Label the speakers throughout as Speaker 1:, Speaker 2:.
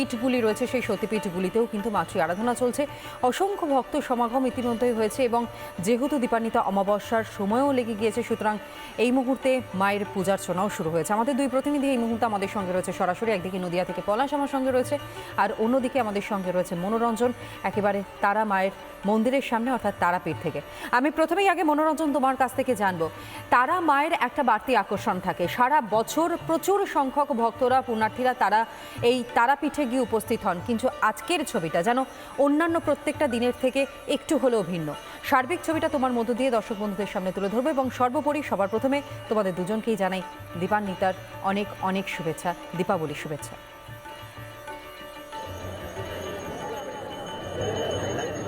Speaker 1: পীঠগুলি রয়েছে, সেই সতীপীঠগুলিতেও কিন্তু মাতৃ আরাধনা চলছে। অসংখ্য ভক্ত সমাগম ইতিমধ্যেই হয়েছে এবং যেহেতু দীপান্বিতা অমাবস্যার সময়ও লেগে গিয়েছে, সুতরাং এই মুহূর্তে মায়ের পূজার্চনাও শুরু হয়েছে। আমাদের দুই প্রতিনিধি এই মুহূর্তে আমাদের সঙ্গে রয়েছে সরাসরি, একদিকে নদিয়া থেকে পলাশ আমার সঙ্গে রয়েছে, আর অন্যদিকে আমাদের সঙ্গে রয়েছে মনোরঞ্জন, একেবারে তারা মায়ের মন্দিরের সামনে, অর্থাৎ তারাপীঠ থেকে। আমি প্রথমেই আগে মনোরঞ্জন তোমার কাছ থেকে জানব, তারা মায়ের একটা বাড়তি আকর্ষণ থাকে। সারা বছর প্রচুর সংখ্যক ভক্তরা, পুণ্যার্থীরা তারা এই তারাপীঠে গিয়ে উপস্থিত হন। কিন্তু আজকের ছবিটা যেন অন্যান্য প্রত্যেকটা দিনের থেকে একটু হলেও ভিন্ন। সার্বিক ছবিটা তোমার মধ্য দিয়ে দর্শক বন্ধুদের সামনে তুলে ধরবো এবং সর্বোপরি সবার প্রথমে তোমাদের দুজনকেই জানাই দীপান্বিতার অনেক অনেক শুভেচ্ছা, দীপাবলির শুভেচ্ছা।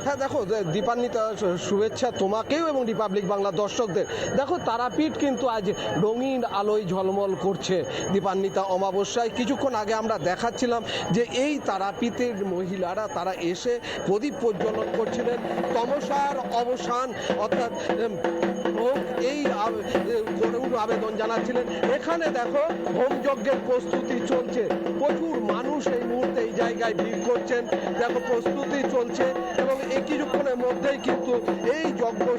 Speaker 2: হ্যাঁ দেখো দীপান্বিতা শুভেচ্ছা তোমাকেও এবং রিপাবলিক বাংলা দর্শকদের। দেখো, তারাপীঠ কিন্তু আজ রঙিন আলোয় ঝলমল করছে দীপান্বিতা অমাবস্যায়। কিছুক্ষণ আগে আমরা দেখাচ্ছিলাম যে এই তারাপীঠের মহিলারা, তারা এসে প্রদীপ প্রজ্বলন করছিলেন। তমসার অবসান, অর্থাৎ এই করুণ আবেদন জানাচ্ছিলেন। এখানে দেখো হোম যজ্ঞের প্রস্তুতি চলছে। প্রচুর মানুষ এই মুহূর্তে এই জায়গায় ভিড় করছেন। দেখো, প্রস্তুতি চলছে।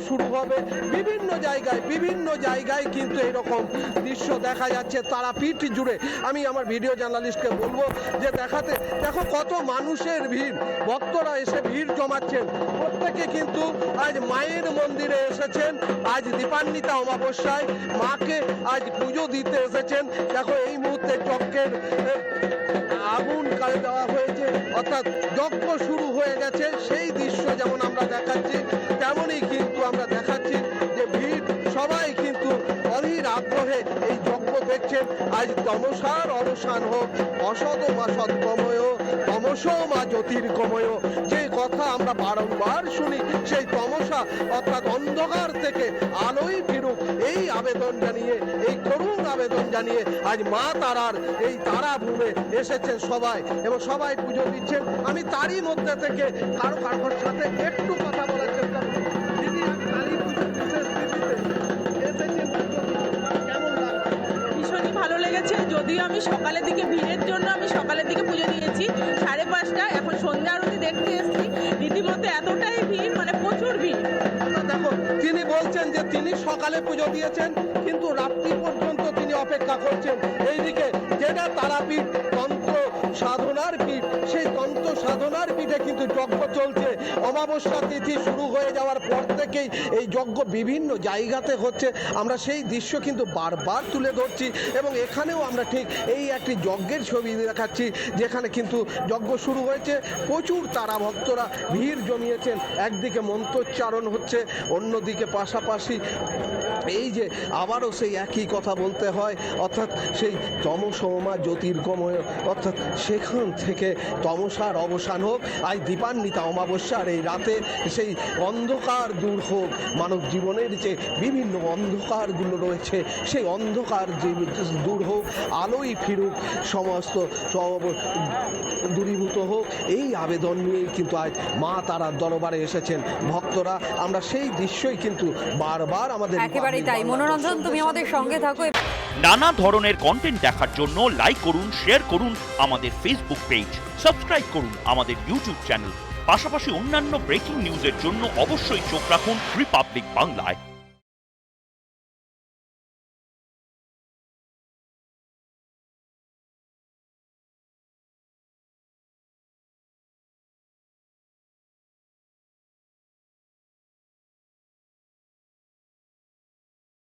Speaker 2: শুরু হবে। বিভিন্ন জায়গায় বিভিন্ন জায়গায় কিন্তু এরকম দৃশ্য দেখা যাচ্ছে তারাপীঠ জুড়ে। আমি আমার ভিডিও জার্নালিস্টকে বলব যে দেখাতে দেখো কত মানুষের ভিড়। ভক্তরা এসে ভিড় জমাচ্ছেন। প্রত্যেকে কিন্তু আজ মায়ের মন্দিরে এসেছেন। আজ দীপান্বিতা অমাবস্যায় মাকে আজ পুজো দিতে এসেছেন। দেখো এই মুহূর্তে এ, আগুন কালে দেওয়া হয়েছে। অর্থাৎ যজ্ঞ শুরু হয়ে গেছে। সেই দৃশ্য যেমন আমরা দেখছেন, আজ তমসার অবসান হোক, অসদ মা সৎগময় তমস মা জ্যোতির্গময়। যে কথা আমরা বারংবার শুনি, সেই তমসা অর্থাৎ অন্ধকার থেকে আলোয় ফিরুক। এই আবেদন জানিয়ে, এই করুণ আবেদন জানিয়ে আজ মা তারার এই তারা ভূমে এসেছেন সবাই। এবং সবাই পুজো দিচ্ছেন। আমি তারই মধ্যে থেকে কারও কারোর সাথে একটু কথা বলার আমি
Speaker 3: সকালের দিকে ভিড়ের জন্য আমি সকালের দিকে পুজো দিয়েছি। সাড়ে পাঁচটা এখন সন্ধ্যা আরতি দেখতে এসেছি। রীতিমতো এতটাই ভিড় মানে প্রচুর ভিড়।
Speaker 2: দেখো, তিনি বলছেন যে তিনি সকালে পুজো দিয়েছেন, কিন্তু রাত্রি পর্যন্ত তিনি অপেক্ষা করছেন। এইদিকে যেটা তারাপীঠ তন্ত্র সাধনার পীঠ সেই তন্ত্র সাধনার পীঠে কিন্তু যজ্ঞ চলছে। অমাবস্যা তিথি শুরু হয়ে যাওয়ার পর থেকেই এই যজ্ঞ বিভিন্ন জায়গাতে হচ্ছে। আমরা সেই দৃশ্য কিন্তু বারবার তুলে ধরছি এবং এখানেও আমরা ঠিক এই একটি যজ্ঞের ছবি দেখাচ্ছি, যেখানে কিন্তু যজ্ঞ শুরু হয়েছে। প্রচুর তারা ভক্তরা ভিড় জমিয়েছেন। একদিকে মন্ত্রোচ্চারণ হচ্ছে, অন্যদিকে পাশাপাশি এই যে আবারও সেই একই কথা বলতে হয়, অর্থাৎ সেই তমসমা জ্যোতির্গময়, অর্থাৎ সেখান থেকে তমসার অবসান হোক আজ দীপান্বিতা অমাবস্যার এই রাতে সেই অন্ধকার দূর হোক, মানব জীবনের যে বিভিন্ন অন্ধকারগুলো রয়েছে, সেই অন্ধকার দূর হোক, আলোই ফিরুক, সমস্ত সব দূরীভূত এই আবেদন নিয়েই কিন্তু আজ মা তারার দরবারে এসেছেন ভক্তরা। আমরা সেই দৃশ্যই কিন্তু বারবার আমাদের
Speaker 1: একেবারেই তাই। মনোরঞ্জন তুমি আমাদের সঙ্গে থাকো।
Speaker 4: নানা ধরনের কন্টেন্ট দেখার জন্য লাইক করুন শেয়ার করুন আমাদের ফেসবুক পেজ সাবস্ক্রাইব করুন আমাদের ইউটিউব চ্যানেল পাশাপাশি অন্যান্য ব্রেকিং নিউজের জন্য অবশ্যই চোখ রাখুন রিপাবলিক বাংলায়